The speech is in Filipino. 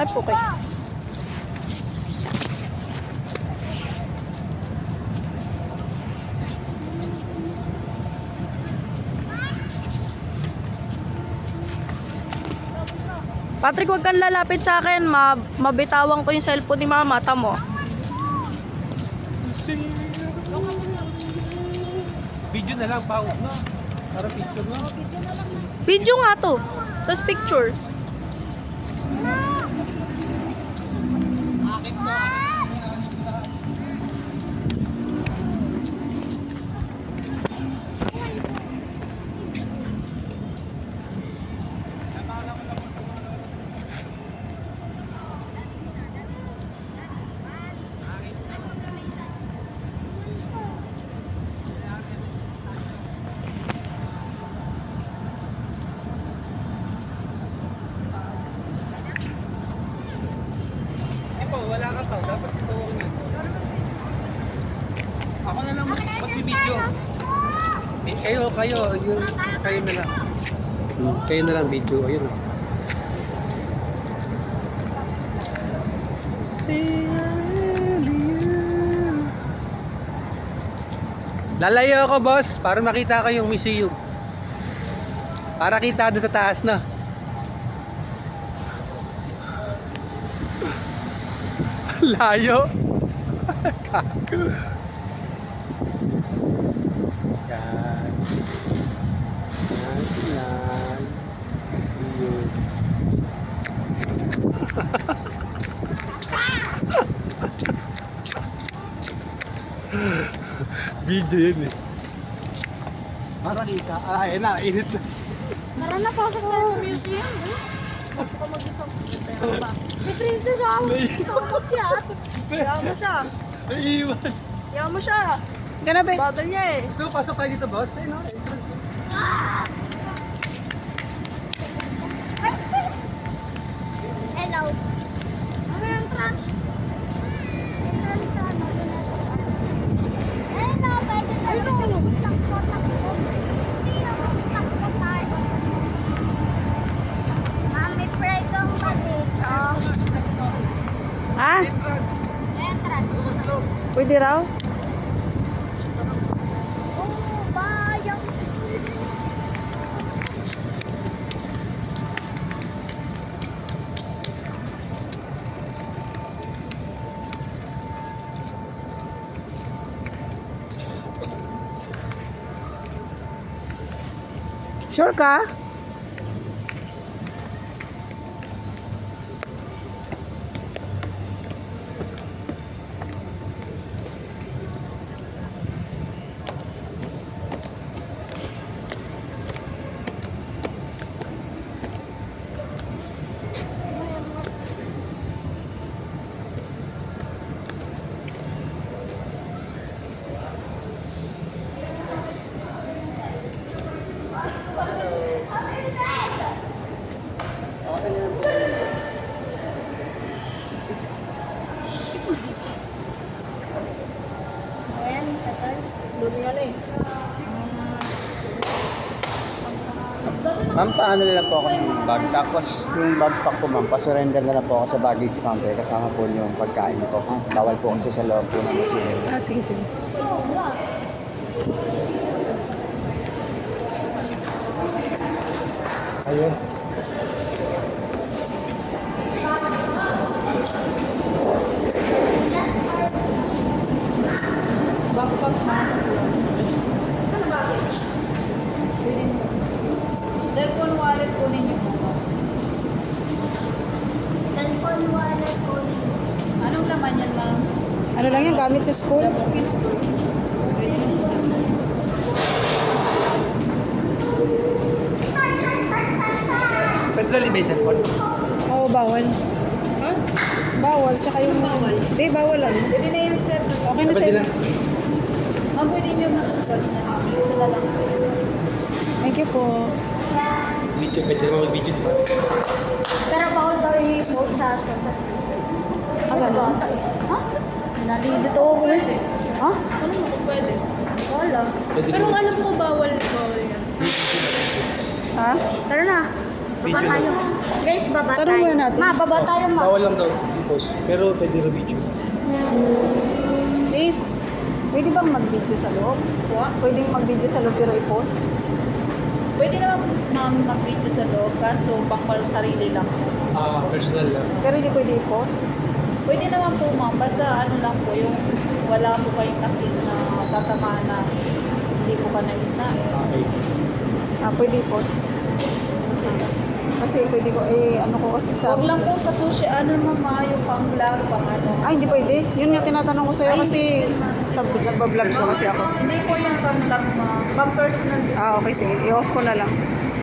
Ay, okay. Patrick, wag kang lalapit sa akin. Ma mabitawan ko yung cellphone ni mama. Tamo. Video na lang, pao, no? Para picture, no? Video nga to. Sa picture. Hindi na lang mag- magbibideo. Eh, kayo, kayo, yun, kayo na lang. Hmm, kayo na lang video, ayun. oh. Lalayo ako, boss, para makita ko yung museum. Para kita doon sa taas na. Layo. Gago. Yan. Yan, yan. See you. Video yun eh. Para kita. Ah, ayun na. Init na. Tara na, pasok tayo sa museum. Pasok ka mag-isang. May princess ako. Isang mo siya. Kaya mo siya. Naiiwan. Kaya mo siya. Ganapit. Bagal niya eh. Gusto mo pasok tayo dito, boss? Ayun na. entrance. Hello. Sa loob. Pwede raw? Oh, bayang. Sure ka? Ma'am, paano na lang po ako ng bag? Tapos yung bag pack ko ma'am, pasurrender na lang po ako sa baggage counter kasama po yung pagkain ko. Ha? Bawal po kasi sa loob po ng museum. Ah, sige, sige. Ayun. Backpack na kasi. Cellphone wallet kunin niyo po. Cellphone wallet ko. Anong laman yan, ma'am? Ano lang yan, gamit sa school? Pwede lang may cellphone. Oo, bawal. Ha? Bawal, tsaka yung... Bawal? Hindi, bawal lang. Pwede na yung sir. Okay na Pwede sir. Ma'am, pwede niyo na. Thank you po. Video, pwede naman mag-video. di ba? Pero bawal daw i-post sa sa Ah, ganun? Ha? Nalilito ako eh. Ha? Ano mo kung pwede? Wala. Pero alam ko bawal, bawal yan. Ha? Tara na. Baba tayo. Guys, baba tayo. muna natin. Ma, baba tayo, ma. Bawal lang daw i-post. Pero pwede rin video. Please, pwede bang mag-video sa loob? Pwede mag-video sa loob pero i-post? Pwede naman namin mag-video sa loob, kaso pang sarili lang. Ah, personal lang. Pero hindi pwede i-post? Pwede naman po ma'am, basta ano lang po, yung wala po kayong nakita na tatamaan na hindi po ka nais-nais. Okay. Ah, pwede i-post. Kasi pwede ko, eh, ano ko kasi sa... Huwag lang po sa social, ano naman yung pang vlog, pang ano. Ay, hindi pwede. Yun nga tinatanong ko sa'yo kasi sa nagbablog ko kasi ako. Hindi po yung pang vlog ma'am, pang personal. Ah, okay, sige. I-off ko na lang.